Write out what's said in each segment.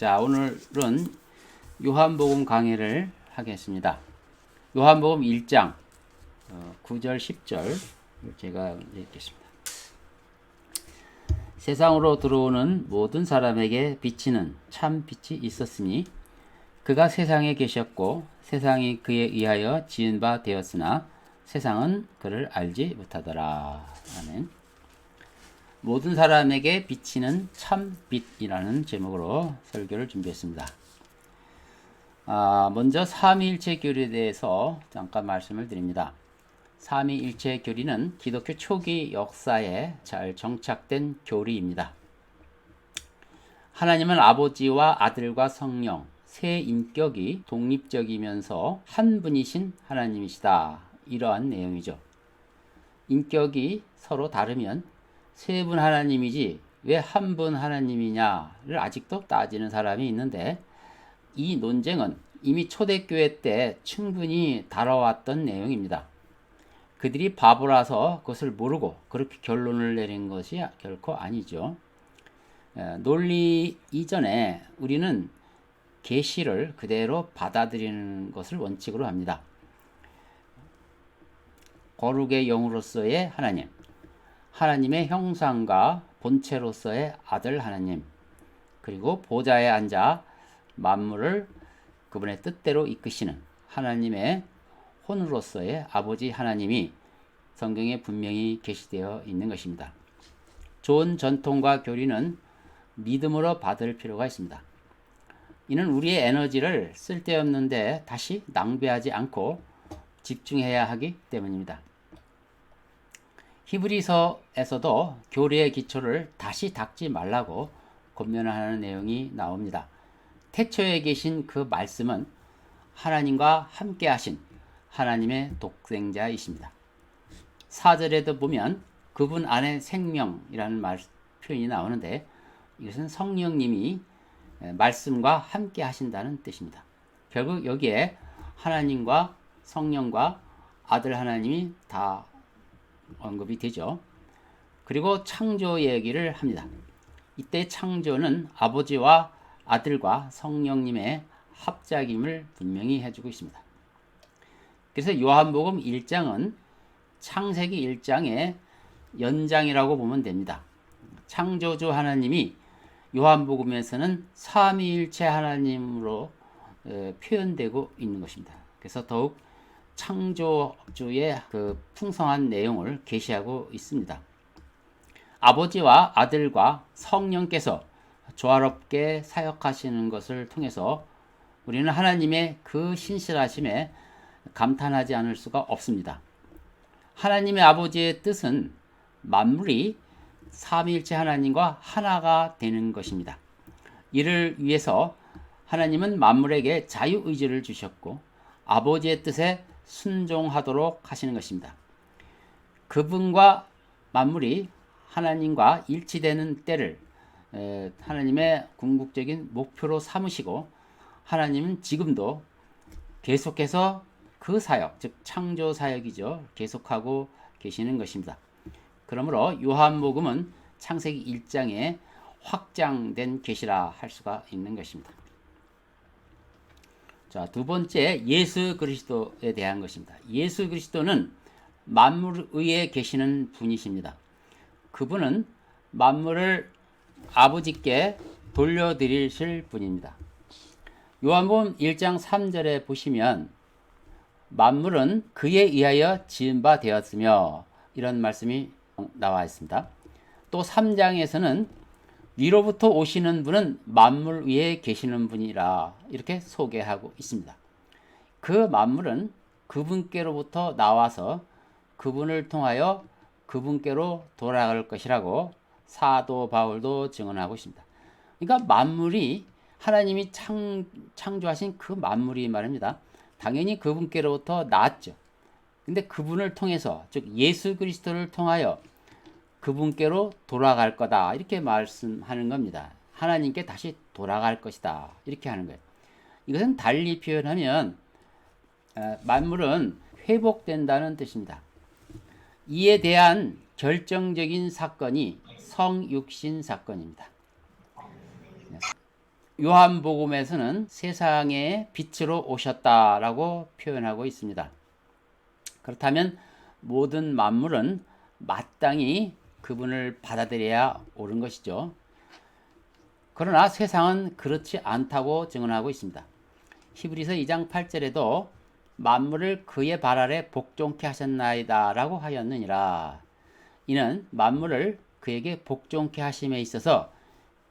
자, 오늘은 요한복음 강의를 하겠습니다. 요한복음 1장 어, 9절 10절 제가 읽겠습니다. 세상으로 들어오는 모든 사람에게 비치는 참 빛이 있었으니 그가 세상에 계셨고 세상이 그에 의하여 지은 바 되었으나 세상은 그를 알지 못하더라. 아멘. 모든 사람에게 비치는 참 빛이라는 제목으로 설교를 준비했습니다. 아, 먼저 삼위일체 교리에 대해서 잠깐 말씀을 드립니다. 삼위일체 교리는 기독교 초기 역사에 잘 정착된 교리입니다. 하나님은 아버지와 아들과 성령, 세 인격이 독립적이면서 한 분이신 하나님이시다. 이러한 내용이죠. 인격이 서로 다르면 세 분 하나님이지 왜 한 분 하나님이냐를 아직도 따지는 사람이 있는데 이 논쟁은 이미 초대교회 때 충분히 다뤄왔던 내용입니다. 그들이 바보라서 그것을 모르고 그렇게 결론을 내린 것이 결코 아니죠. 논리 이전에 우리는 계시를 그대로 받아들이는 것을 원칙으로 합니다. 거룩의 영으로서의 하나님, 하나님의 형상과 본체로서의 아들 하나님, 그리고 보좌에 앉아 만물을 그분의 뜻대로 이끄시는 하나님의 혼으로서의 아버지 하나님이 성경에 분명히 계시되어 있는 것입니다. 좋은 전통과 교리는 믿음으로 받을 필요가 있습니다. 이는 우리의 에너지를 쓸데없는데 다시 낭비하지 않고 집중해야 하기 때문입니다. 히브리서에서도 교리의 기초를 다시 닦지 말라고 권면하는 내용이 나옵니다. 태초에 계신 그 말씀은 하나님과 함께 하신 하나님의 독생자이십니다. 4절에도 보면 그분 안에 생명이라는 말, 표현이 나오는데 이것은 성령님이 말씀과 함께 하신다는 뜻입니다. 결국 여기에 하나님과 성령과 아들 하나님이 다 언급이 되죠. 그리고 창조 얘기를 합니다. 이때 창조는 아버지와 아들과 성령님의 합작임을 분명히 해주고 있습니다. 그래서 요한복음 1장은 창세기 1장의 연장이라고 보면 됩니다. 창조주 하나님이 요한복음에서는 삼위일체 하나님으로 표현되고 있는 것입니다. 그래서 더욱 창조주의 그 풍성한 내용을 계시하고 있습니다. 아버지와 아들과 성령께서 조화롭게 사역하시는 것을 통해서 우리는 하나님의 그 신실하심에 감탄하지 않을 수가 없습니다. 하나님의 아버지의 뜻은 만물이 삼위일체 하나님과 하나가 되는 것입니다. 이를 위해서 하나님은 만물에게 자유 의지를 주셨고 아버지의 뜻에 순종하도록 하시는 것입니다. 그분과 만물이 하나님과 일치되는 때를 하나님의 궁극적인 목표로 삼으시고 하나님은 지금도 계속해서 그 사역, 즉 창조 사역이죠. 계속하고 계시는 것입니다. 그러므로 요한복음은 창세기 1장에 확장된 계시라 할 수가 있는 것입니다. 자, 두 번째 예수 그리스도에 대한 것입니다. 예수 그리스도는 만물 위에 계시는 분이십니다. 그분은 만물을 아버지께 돌려드리실 분입니다. 요한복음 1장 3절에 보시면 만물은 그에 의하여 지은 바 되었으며 이런 말씀이 나와 있습니다. 또 3장에서는 위로부터 오시는 분은 만물 위에 계시는 분이라 이렇게 소개하고 있습니다. 그 만물은 그분께로부터 나와서 그분을 통하여 그분께로 돌아갈 것이라고 사도 바울도 증언하고 있습니다. 그러니까 만물이 하나님이 창, 창조하신 그 만물이 말입니다. 당연히 그분께로부터 나왔죠. 근데 그분을 통해서 즉 예수 그리스도를 통하여 그분께로 돌아갈 거다. 이렇게 말씀하는 겁니다. 하나님께 다시 돌아갈 것이다. 이렇게 하는 거예요. 이것은 달리 표현하면 어, 만물은 회복된다는 뜻입니다. 이에 대한 결정적인 사건이 성육신 사건입니다. 요한복음에서는 세상의 빛으로 오셨다라고 표현하고 있습니다. 그렇다면 모든 만물은 마땅히 그분을 받아들여야 옳은 것이죠. 그러나 세상은 그렇지 않다고 증언하고 있습니다. 히브리서 2장 8절에도 만물을 그의 발 아래 복종케 하셨나이다라고 하였느니라. 이는 만물을 그에게 복종케 하심에 있어서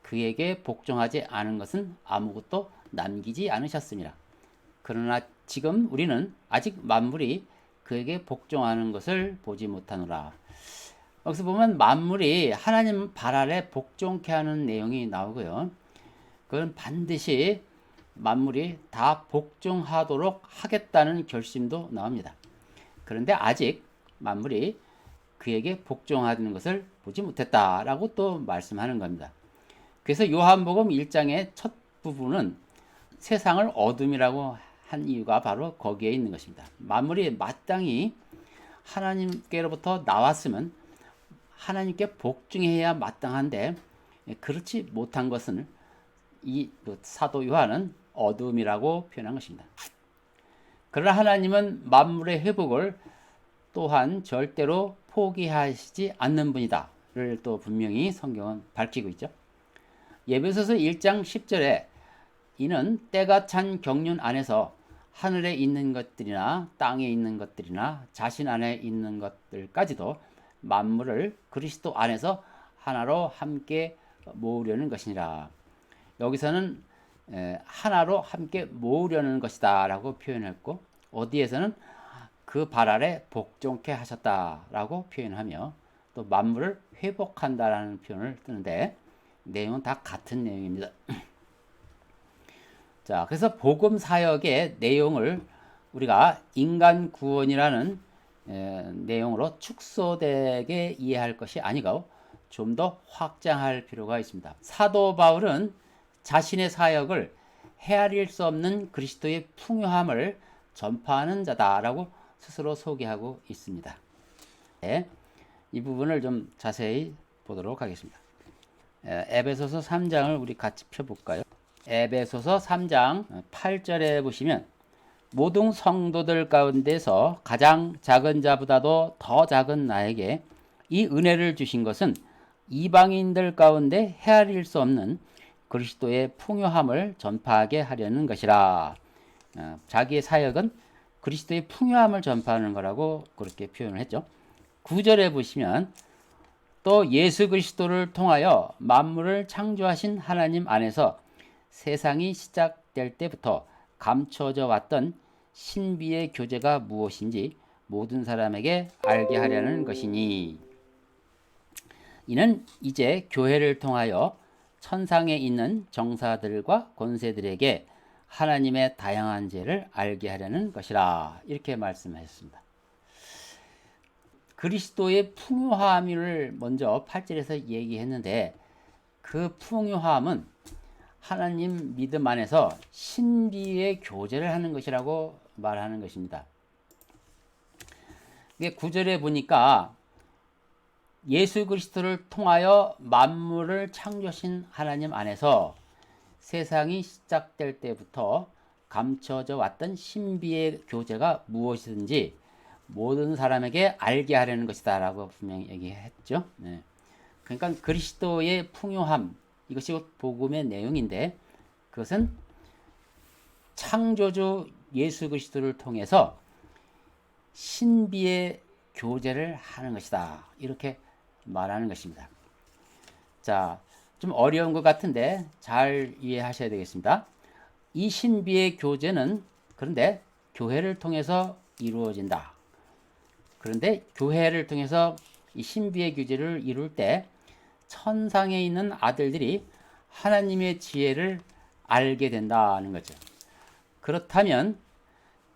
그에게 복종하지 않은 것은 아무것도 남기지 않으셨습니다. 그러나 지금 우리는 아직 만물이 그에게 복종하는 것을 보지 못하노라. 여기서 보면 만물이 하나님 발 아래 복종케 하는 내용이 나오고요. 그건 반드시 만물이 다 복종하도록 하겠다는 결심도 나옵니다. 그런데 아직 만물이 그에게 복종하는 것을 보지 못했다라고 또 말씀하는 겁니다. 그래서 요한복음 1장의 첫 부분은 세상을 어둠이라고 한 이유가 바로 거기에 있는 것입니다. 만물이 마땅히 하나님께로부터 나왔으면 하나님께 복종해야 마땅한데 그렇지 못한 것은 이그 사도 요한은 어둠이라고 표현한 것입니다. 그러나 하나님은 만물의 회복을 또한 절대로 포기하시지 않는 분이다를 또 분명히 성경은 밝히고 있죠. 예배소서 1장 10절에 이는 때가 찬 경륜 안에서 하늘에 있는 것들이나 땅에 있는 것들이나 자신 안에 있는 것들까지도 만물을 그리스도 안에서 하나로 함께 모으려는 것이니라. 여기서는 하나로 함께 모으려는 것이다라고 표현했고 어디에서는 그 발 아래 복종케 하셨다라고 표현하며 또 만물을 회복한다라는 표현을 쓰는데 내용은 다 같은 내용입니다. 자, 그래서 복음 사역의 내용을 우리가 인간 구원이라는 에, 내용으로 축소되게 이해할 것이 아니고 좀 더 확장할 필요가 있습니다. 사도 바울은 자신의 사역을 헤아릴 수 없는 그리스도의 풍요함을 전파하는 자다라고 스스로 소개하고 있습니다. 네, 이 부분을 좀 자세히 보도록 하겠습니다. 에베소서 3장을 우리 같이 펴볼까요? 에베소서 3장 8절에 보시면 모든 성도들 가운데서 가장 작은 자보다도 더 작은 나에게 이 은혜를 주신 것은 이방인들 가운데 헤아릴 수 없는 그리스도의 풍요함을 전파하게 하려는 것이라. 어, 자기의 사역은 그리스도의 풍요함을 전파하는 거라고 그렇게 표현을 했죠. 9절에 보시면 또 예수 그리스도를 통하여 만물을 창조하신 하나님 안에서 세상이 시작될 때부터 감춰져 왔던 신비의 교제가 무엇인지 모든 사람에게 알게 하려는 것이니 이는 이제 교회를 통하여 천상에 있는 정사들과 권세들에게 하나님의 다양한 죄를 알게 하려는 것이라 이렇게 말씀하셨습니다. 그리스도의 풍요함을 먼저 8절에서 얘기했는데 그 풍요함은 하나님 믿음 안에서 신비의 교제를 하는 것이라고 말하는 것입니다. 9절에 보니까 예수 그리스도를 통하여 만물을 창조하신 하나님 안에서 세상이 시작될 때부터 감춰져 왔던 신비의 교제가 무엇이든지 모든 사람에게 알게 하려는 것이다 라고 분명히 얘기했죠. 네. 그러니까 그리스도의 풍요함 이것이 복음의 내용인데 그것은 창조주 예수 그리스도를 통해서 신비의 교제를 하는 것이다. 이렇게 말하는 것입니다. 자, 좀 어려운 것 같은데 잘 이해하셔야 되겠습니다. 이 신비의 교제는 그런데 교회를 통해서 이루어진다. 그런데 교회를 통해서 이 신비의 교제를 이룰 때 천상에 있는 아들들이 하나님의 지혜를 알게 된다는 거죠. 그렇다면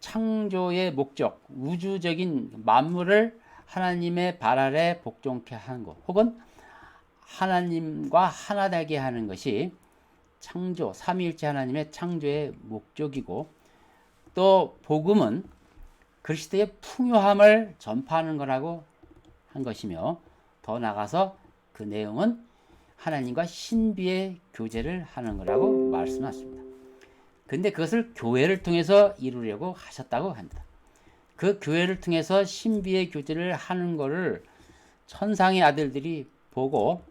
창조의 목적, 우주적인 만물을 하나님의 발 아래 복종케 하는 것, 혹은 하나님과 하나 되게 하는 것이 창조, 삼위일체 하나님의 창조의 목적이고 또 복음은 그리스도의 풍요함을 전파하는 거라고 한 것이며 더 나가서 그 내용은 하나님과 신비의 교제를 하는 거라고 말씀하십니다. 근데 그것을 교회를 통해서 이루려고 하셨다고 합니다. 그 교회를 통해서 신비의 교제를 하는 것을 천상의 아들들이 보고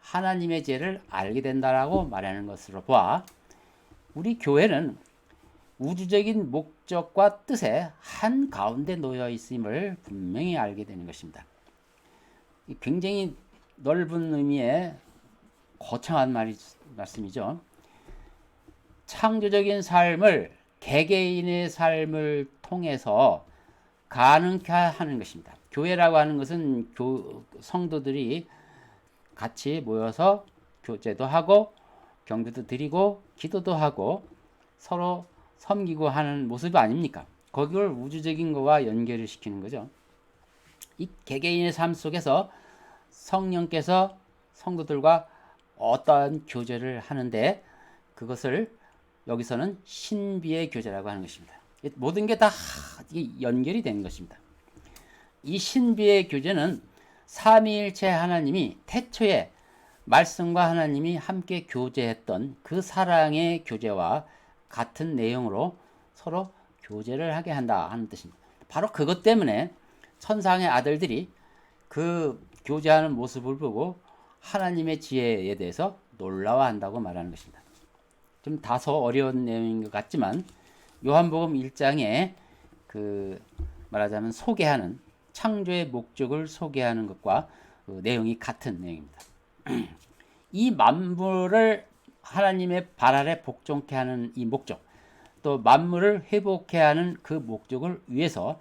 하나님의 죄를 알게 된다라고 말하는 것으로 봐 우리 교회는 우주적인 목적과 뜻에 한 가운데 놓여 있음을 분명히 알게 되는 것입니다. 굉장히 넓은 의미의 거창한 말이, 말씀이죠. 창조적인 삶을 개개인의 삶을 통해서 가능케 하는 것입니다. 교회라고 하는 것은 교, 성도들이 같이 모여서 교제도 하고 경배도 드리고 기도도 하고 서로 섬기고 하는 모습이 아닙니까? 거기를 우주적인 것과 연결을 시키는 거죠. 이 개개인의 삶 속에서 성령께서 성도들과 어떠한 교제를 하는데 그것을 여기서는 신비의 교제라고 하는 것입니다. 모든 게 다 연결이 된 것입니다. 이 신비의 교제는 삼위일체 하나님이 태초에 말씀과 하나님이 함께 교제했던 그 사랑의 교제와 같은 내용으로 서로 교제를 하게 한다 하는 뜻입니다. 바로 그것 때문에 천상의 아들들이 그 교제하는 모습을 보고 하나님의 지혜에 대해서 놀라워한다고 말하는 것입니다. 좀 다소 어려운 내용인 것 같지만 요한복음 1장에 그 말하자면 소개하는 창조의 목적을 소개하는 것과 그 내용이 같은 내용입니다. 이 만물을 하나님의 발 아래 복종케 하는 이 목적, 또 만물을 회복케 하는 그 목적을 위해서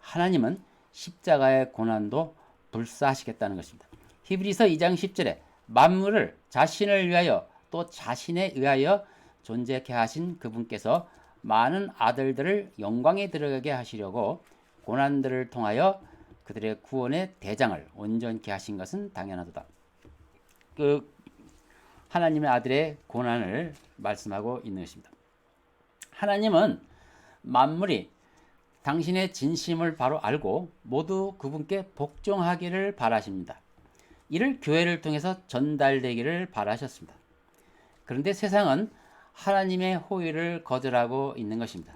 하나님은 십자가의 고난도 불사하시겠다는 것입니다. 히브리서 2장 10절에 만물을 자신을 위하여 또 자신에 의하여 존재케 하신 그분께서 많은 아들들을 영광에 들어가게 하시려고 고난들을 통하여 그들의 구원의 대장을 온전케 하신 것은 당연하도다. 그 하나님의 아들의 고난을 말씀하고 있는 것입니다. 하나님은 만물이 당신의 진심을 바로 알고 모두 그분께 복종하기를 바라십니다. 이를 교회를 통해서 전달되기를 바라셨습니다. 그런데 세상은 하나님의 호의를 거절하고 있는 것입니다.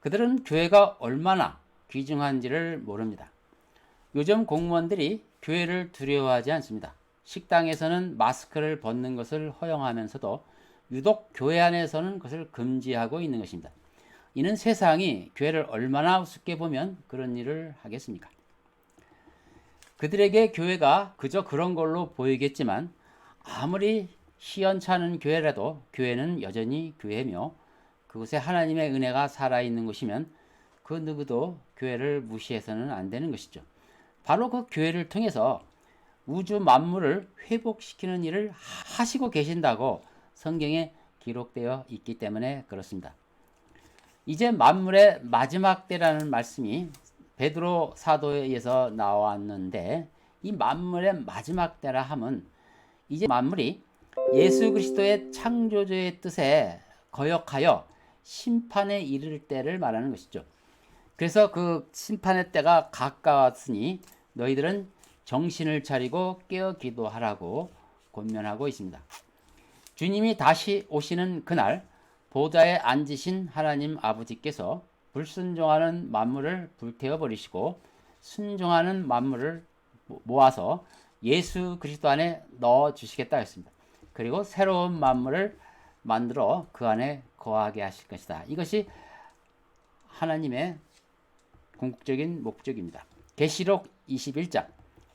그들은 교회가 얼마나 귀중한지를 모릅니다. 요즘 공무원들이 교회를 두려워하지 않습니다. 식당에서는 마스크를 벗는 것을 허용하면서도 유독 교회 안에서는 그것을 금지하고 있는 것입니다. 이는 세상이 교회를 얼마나 우습게 보면 그런 일을 하겠습니까? 그들에게 교회가 그저 그런 걸로 보이겠지만 아무리 시연찮은 교회라도 교회는 여전히 교회며 그곳에 하나님의 은혜가 살아있는 곳이면 그 누구도 교회를 무시해서는 안 되는 것이죠. 바로 그 교회를 통해서 우주 만물을 회복시키는 일을 하시고 계신다고 성경에 기록되어 있기 때문에 그렇습니다. 이제 만물의 마지막 때라는 말씀이 베드로 사도에 의해서 나왔는데 이 만물의 마지막 때라 함은 이제 만물이 예수 그리스도의 창조주의 뜻에 거역하여 심판에 이를 때를 말하는 것이죠. 그래서 그 심판의 때가 가까웠으니 너희들은 정신을 차리고 깨어 기도하라고 권면하고 있습니다. 주님이 다시 오시는 그날 보좌에 앉으신 하나님 아버지께서 불순종하는 만물을 불태워 버리시고 순종하는 만물을 모아서 예수 그리스도 안에 넣어 주시겠다 했습니다. 그리고 새로운 만물을 만들어 그 안에 거하게 하실 것이다. 이것이 하나님의 궁극적인 목적입니다. 계시록 21장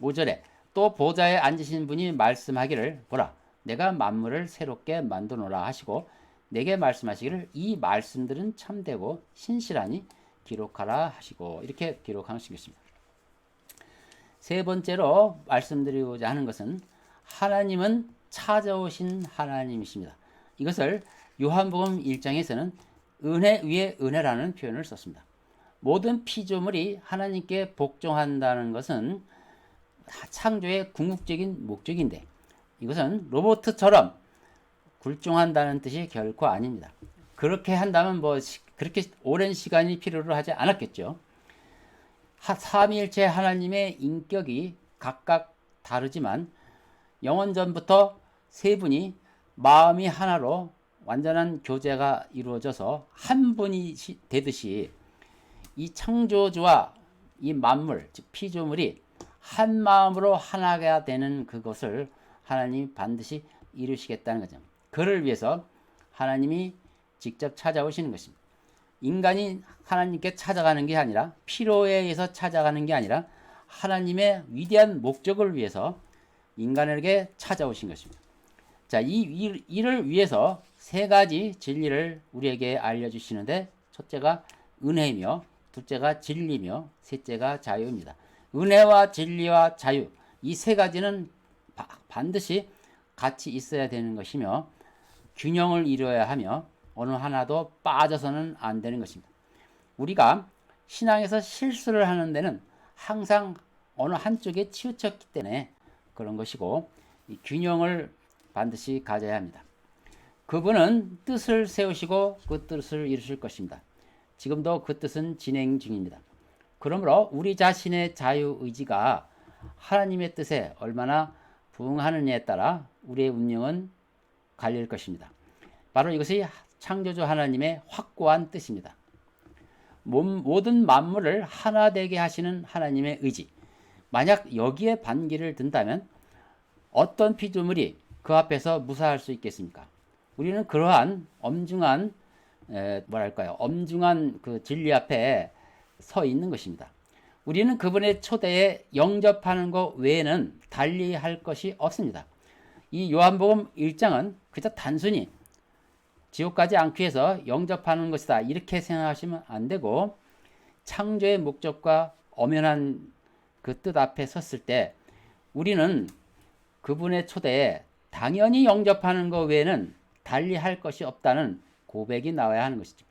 5절에 또 보좌에 앉으신 분이 말씀하기를 보라 내가 만물을 새롭게 만드노라 하시고 내게 말씀하시기를 이 말씀들은 참되고 신실하니 기록하라 하시고 이렇게 기록하는 것입니다. 세 번째로 말씀드리고자 하는 것은 하나님은 찾아오신 하나님이십니다. 이것을 요한복음 1장에서는 은혜 위에 은혜라는 표현을 썼습니다. 모든 피조물이 하나님께 복종한다는 것은 창조의 궁극적인 목적인데 이것은 로봇처럼 굴종한다는 뜻이 결코 아닙니다. 그렇게 한다면 뭐 그렇게 오랜 시간이 필요로 하지 않았겠죠. 삼위일체 하나님의 인격이 각각 다르지만 영원 전부터 세 분이 마음이 하나로 완전한 교제가 이루어져서 한 분이 시- 되듯이 이 창조주와 이 만물, 즉 피조물이 한 마음으로 하나가 되는 그것을 하나님이 반드시 이루시겠다는 거죠. 그를 위해서 하나님이 직접 찾아오시는 것입니다. 인간이 하나님께 찾아가는 게 아니라 필요에 의해서 찾아가는 게 아니라 하나님의 위대한 목적을 위해서 인간에게 찾아오신 것입니다. 자, 이 일- 이를 위해서 세 가지 진리를 우리에게 알려주시는데 첫째가 은혜이며 둘째가 진리며 셋째가 자유입니다. 은혜와 진리와 자유 이 세 가지는 바- 반드시 같이 있어야 되는 것이며 균형을 이루어야 하며 어느 하나도 빠져서는 안 되는 것입니다. 우리가 신앙에서 실수를 하는 데는 항상 어느 한쪽에 치우쳤기 때문에 그런 것이고 이 균형을 반드시 가져야 합니다. 그분은 뜻을 세우시고 그 뜻을 이루실 것입니다. 지금도 그 뜻은 진행 중입니다. 그러므로 우리 자신의 자유 의지가 하나님의 뜻에 얼마나 부응하느냐에 따라 우리의 운명은 갈릴 것입니다. 바로 이것이 창조주 하나님의 확고한 뜻입니다. 몸- 모든 만물을 하나 되게 하시는 하나님의 의지. 만약 여기에 반기를 든다면 어떤 피조물이 그 앞에서 무사할 수 있겠습니까? 우리는 그러한 엄중한 에, 뭐랄까요? 엄중한 그 진리 앞에 서 있는 것입니다. 우리는 그분의 초대에 영접하는 것 외에는 달리 할 것이 없습니다. 이 요한복음 1장은 그저 단순히 지옥 가지 않기 위해서 영접하는 것이다. 이렇게 생각하시면 안 되고 창조의 목적과 엄연한 그 뜻 앞에 섰을 때 우리는 그분의 초대에 당연히 영접하는 것 외에는 달리 할 것이 없다는 고백이 나와야 하는 것이죠.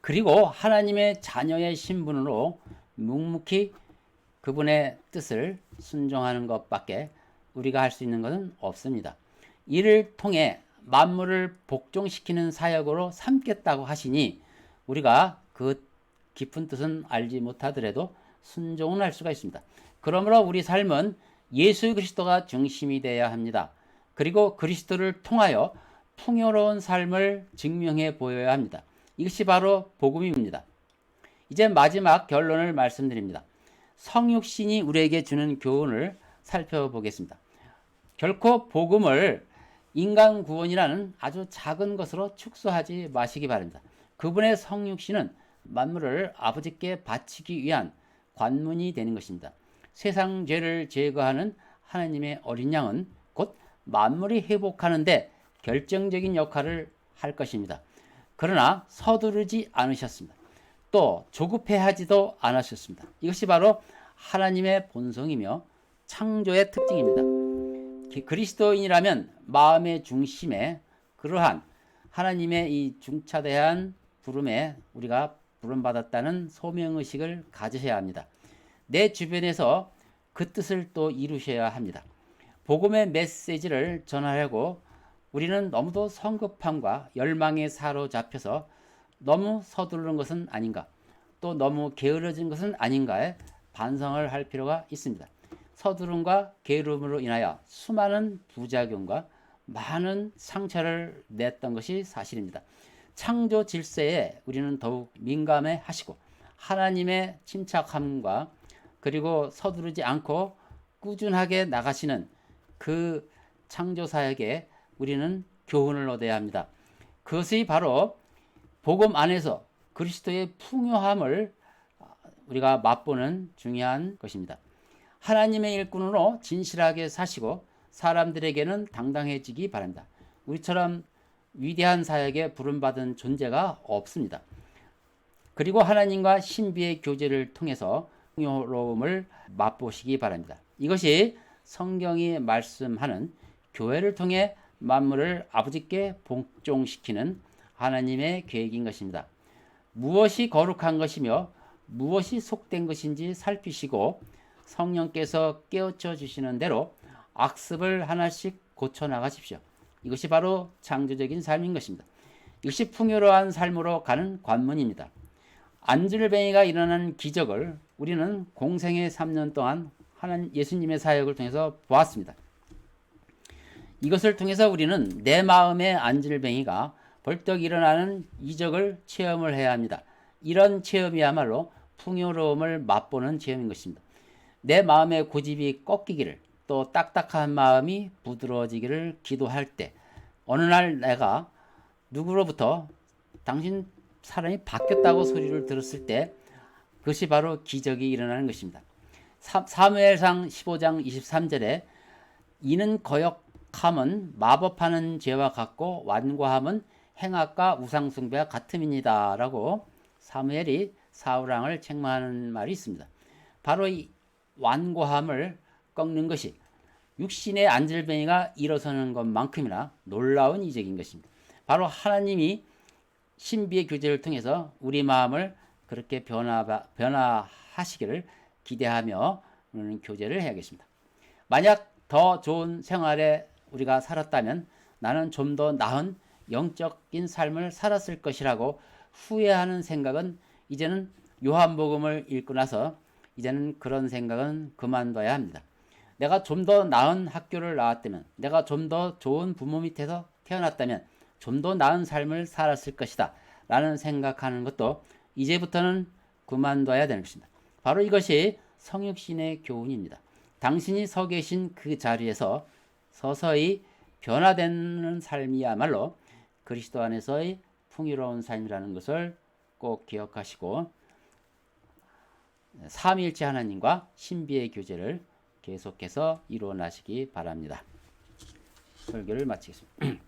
그리고 하나님의 자녀의 신분으로 묵묵히 그분의 뜻을 순종하는 것밖에 우리가 할 수 있는 것은 없습니다. 이를 통해 만물을 복종시키는 사역으로 삼겠다고 하시니 우리가 그 깊은 뜻은 알지 못하더라도 순종은 할 수가 있습니다. 그러므로 우리 삶은 예수 그리스도가 중심이 되어야 합니다. 그리고 그리스도를 통하여 풍요로운 삶을 증명해 보여야 합니다. 이것이 바로 복음입니다. 이제 마지막 결론을 말씀드립니다. 성육신이 우리에게 주는 교훈을 살펴보겠습니다. 결코 복음을 인간 구원이라는 아주 작은 것으로 축소하지 마시기 바랍니다. 그분의 성육신은 만물을 아버지께 바치기 위한 관문이 되는 것입니다. 세상 죄를 제거하는 하나님의 어린 양은 곧 만물이 회복하는데 결정적인 역할을 할 것입니다. 그러나 서두르지 않으셨습니다. 또 조급해하지도 않으셨습니다. 이것이 바로 하나님의 본성이며 창조의 특징입니다. 기- 그리스도인이라면 마음의 중심에 그러한 하나님의 이 중차대한 부름에 우리가 부름받았다는 소명의식을 가지셔야 합니다. 내 주변에서 그 뜻을 또 이루셔야 합니다. 복음의 메시지를 전하려고 우리는 너무도 성급함과 열망에 사로잡혀서 너무 서두르는 것은 아닌가, 또 너무 게으러진 것은 아닌가에 반성을 할 필요가 있습니다. 서두름과 게으름으로 인하여 수많은 부작용과 많은 상처를 냈던 것이 사실입니다. 창조 질서에 우리는 더욱 민감해 하시고 하나님의 침착함과 그리고 서두르지 않고 꾸준하게 나가시는 그 창조 사역에 우리는 교훈을 얻어야 합니다. 그것이 바로 복음 안에서 그리스도의 풍요함을 우리가 맛보는 중요한 것입니다. 하나님의 일꾼으로 진실하게 사시고 사람들에게는 당당해지기 바랍니다. 우리처럼 위대한 사역에 부름받은 존재가 없습니다. 그리고 하나님과 신비의 교제를 통해서 풍요로움을 맛보시기 바랍니다. 이것이 성경이 말씀하는 교회를 통해 만물을 아버지께 복종시키는 하나님의 계획인 것입니다. 무엇이 거룩한 것이며 무엇이 속된 것인지 살피시고 성령께서 깨우쳐 주시는 대로 악습을 하나씩 고쳐 나가십시오. 이것이 바로 창조적인 삶인 것입니다. 이것이 풍요로운 삶으로 가는 관문입니다. 안질뱅이가 일어나는 기적을 우리는 공생의 3년 동안 하나님 예수님의 사역을 통해서 보았습니다. 이것을 통해서 우리는 내 마음의 안질뱅이가 벌떡 일어나는 이적을 체험을 해야 합니다. 이런 체험이야말로 풍요로움을 맛보는 체험인 것입니다. 내 마음의 고집이 꺾이기를 또 딱딱한 마음이 부드러워지기를 기도할 때 어느 날 내가 누구로부터 당신 사람이 바뀌었다고 소리를 들었을 때 그것이 바로 기적이 일어나는 것입니다. 사- 사무엘상 15장 23절에 이는 거역함은 마법하는 죄와 같고 완고함은 행악과 우상숭배와 같음이니다라고 사무엘이 사울왕을 책망하는 말이 있습니다. 바로 이 완고함을 꺾는 것이 육신의 안질뱅이가 일어서는 것만큼이나 놀라운 이적인 것입니다. 바로 하나님이 신비의 교제를 통해서 우리 마음을 그렇게 변화, 변화하시기를 기대하며 우리는 교제를 해야겠습니다. 만약 더 좋은 생활에 우리가 살았다면 나는 좀 더 나은 영적인 삶을 살았을 것이라고 후회하는 생각은 이제는 요한복음을 읽고 나서 이제는 그런 생각은 그만둬야 합니다. 내가 좀 더 나은 학교를 나왔다면, 내가 좀 더 좋은 부모 밑에서 태어났다면, 좀 더 나은 삶을 살았을 것이다. 라는 생각하는 것도 이제부터는 그만둬야 되는 것입니다. 바로 이것이 성육신의 교훈입니다. 당신이 서 계신 그 자리에서 서서히 변화되는 삶이야말로 그리스도 안에서의 풍요로운 삶이라는 것을 꼭 기억하시고 삼위일체 하나님과 신비의 교제를 계속해서 이루어 나시기 바랍니다. 설교를 마치겠습니다.